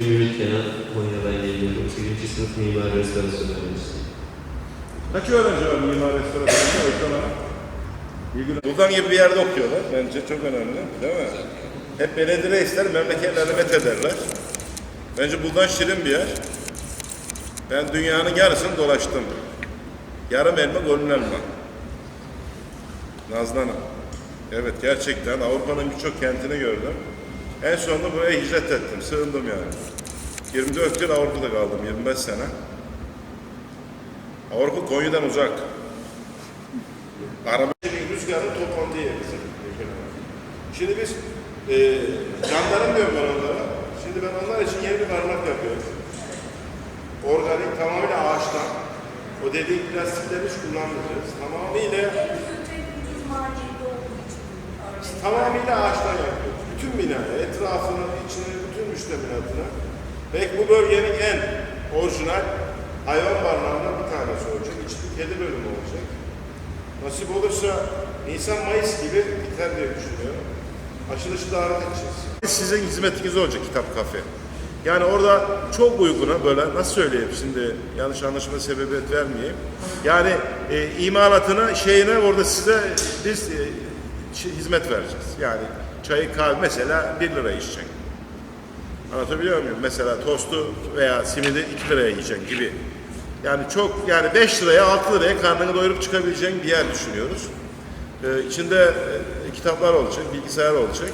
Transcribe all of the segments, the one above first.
Ümit Kenan, Konya'dan geliyorum. 8. sınıf mimar restorasyon öğrencisiyim. Kaç öğrenci var mimar Hanım? İlgili- Buradan gibi bir yerde okuyorlar. Bence çok önemli. Değil mi? Hep belediye ister, memleketlerine met ederler. Bence buradan şirin bir yer. Ben dünyanın yarısını dolaştım. Yarım elma, golün elma. Nazlı Hanım. Evet gerçekten Avrupa'nın birçok kentini gördüm. En sonunda buraya hicret ettim. Sığındım yani. 24 yıl Avrupa'da kaldım. 25 sene. Avrupa Konya'dan uzak. Araba rüzgarın toplandığı yer bizim. Şimdi biz e, canlarım diyorum ben onlara. Şimdi ben onlar için yeni bir barınak yapıyorum. Organik tamamıyla ağaçtan. O dediğim plastikleri hiç kullanmayacağız. Tamamıyla tamamıyla ağaçtan yapıyoruz. Bütün binayı, etrafını, içini, bütün müştemilatını. Belki bu bölgenin en orijinal hayvan barınağından bir tanesi olacak. İçinde kedi bölümü olacak. Nasip olursa Nisan-Mayıs gibi biter diye düşünüyorum. Açılışı davet edeceğiz. Sizin hizmetiniz olacak kitap kafe. Yani orada çok uyguna böyle nasıl söyleyeyim şimdi yanlış anlaşılma sebebiyet vermeyeyim. Yani e, imalatına şeyine orada size biz e, hizmet vereceğiz. Yani çayı kahve mesela 1 lira içecek. Anlatabiliyor muyum? Mesela tostu veya simidi 2 liraya yiyeceksin gibi. Yani çok yani 5 liraya 6 liraya karnını doyurup çıkabileceğin bir yer düşünüyoruz. Ee, içinde e, kitaplar olacak, bilgisayar olacak.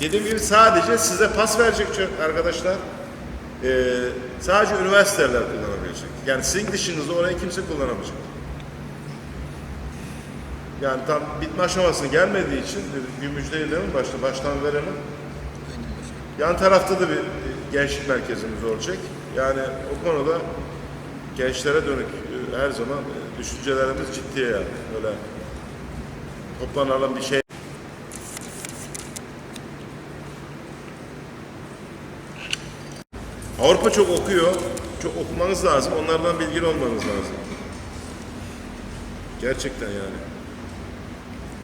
Dediğim gibi sadece size pas verecek arkadaşlar. Ee, sadece üniversiteler kullanabilecek. Yani sizin dışınızda orayı kimse kullanamayacak. Yani tam bitme aşamasına gelmediği için bir müjdeyi değil mi? Başta, baştan verelim. Yan tarafta da bir e, gençlik merkezimiz olacak. Yani o konuda gençlere dönük e, her zaman e, düşüncelerimiz ciddiye yani. Öyle toplanalım bir şey. Avrupa çok okuyor. Çok okumanız lazım. Onlardan bilgili olmanız lazım. Gerçekten yani.